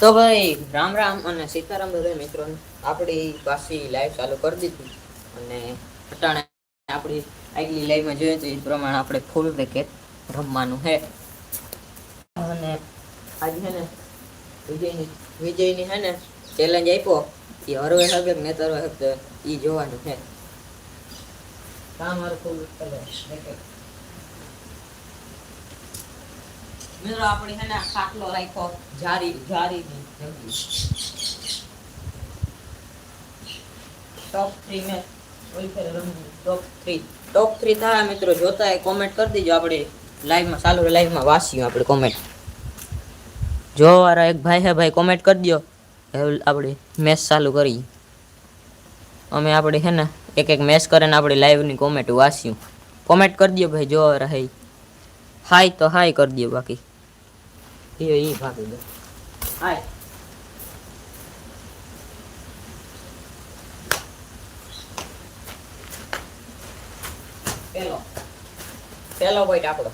તો ભાઈ, રામ રામ અને સીતારામ બધા મિત્રો આપણી પાછી લાઈવ ચાલુ કરી દીધી. અને અટાણે આપણી આગલી લાઈવમાં જોઈએ તો એ પ્રમાણે આપણે ફૂલ રેકેટ રમવાનું છે. અને આજે છે ને વિજયની વિજયની છે ને ચેલેન્જ આપ્યો. એ હરવે હકે ને તરવે હકે એ જોવાનું છે. કામ મારું ફૂલ મિત્રો આપણે હે ને ખાટલો રાખ્યો, જારી જારી ટોપ થ્રી મેં ઓલી ફેર રમવું ટોપ 3 ટોપ 3 થાય મિત્રો, જોતા એ કોમેન્ટ કરી દીજો આપણે. લાઈવમાં ચાલુ લાઈવમાં વાંચ્યું આપણે કોમેન્ટ જો વાળા એક ભાઈ હે ભાઈ કોમેન્ટ કરી દો હવે આપણે મેચ ચાલુ કરી અમે આપણે હે ને એક એક મેચ કરીને આપણે લાઈવની કોમેન્ટ વાંચ્યું. કોમેન્ટ કરી દો ભાઈ જો વાળા હે. હાય તો હાય કરી દો બાકી. એ ભાગી દો હાય પેલો પેલો પોઈન્ટ આપણો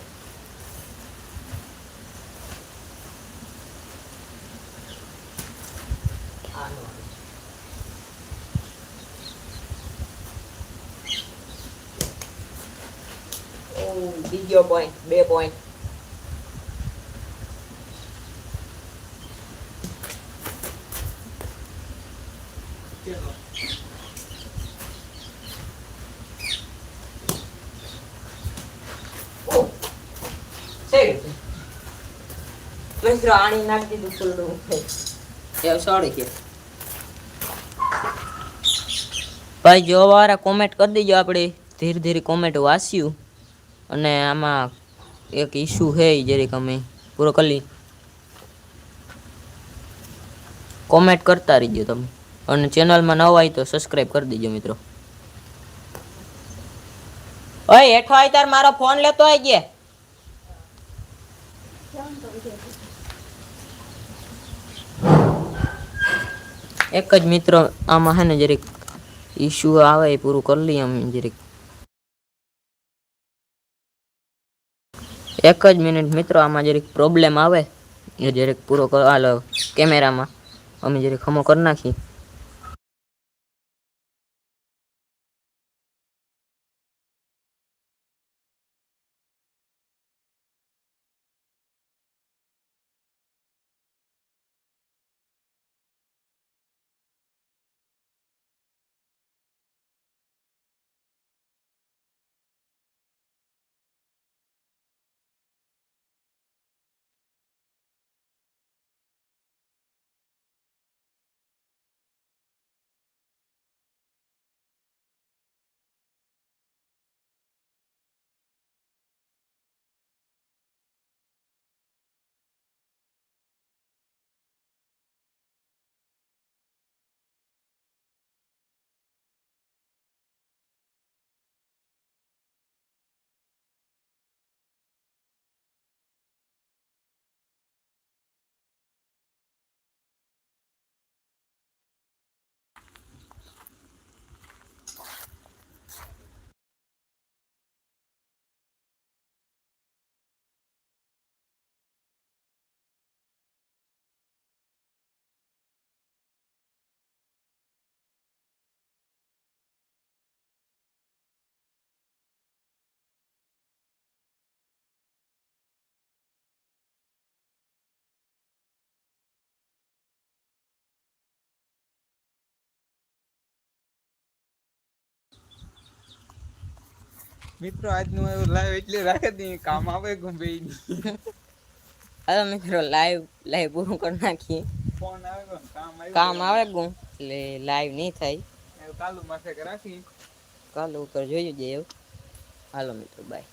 બીજો પોઈન્ટ બે પોઈન્ટ મિત્રો આણી નાખી ભાઈ, જો વાળા કોમેન્ટ કરી દેજો આપણે ધીરે ધીરે કોમેન્ટ વાંચ્યું. અને આમાં એક ઇસ્યુ છે જરીક અમે પૂરો કરી કોમેન્ટ કરતા રહીજો તમે. અને ચેનલમાં નવા હોય તો સબસ્ક્રાઇબ કરી દેજો મિત્રો. ઓય, હેઠો આય તાર, મારો ફોન લેતો આવી ગયા એક જ મિત્રો આમાં હે ને જરીક ઇશ્યુ આવે એ પૂરું કરી લઈએ અમે જરીક. એક જ મિનિટ મિત્રો, આમાં જરીક પ્રોબ્લેમ આવે, એ જરીક પૂરો કરવા કેમેરામાં અમે જરીક ખમો કરી નાખી મિત્રો આજનું લાઈવ એટલે રાખે નહીં કામ આવે ગુંબે હવે મિત્રો લાઈવ લાઈવ પૂરું કરી નાખીએ. ફોન આવે કામ આવ્યું કામ આવે ગું એટલે લાઈવ નહીં થાય. કાલુ માથે રાખી. કાલુ ઉપર જોઈ જઈએ હાલો મિત્રો બાય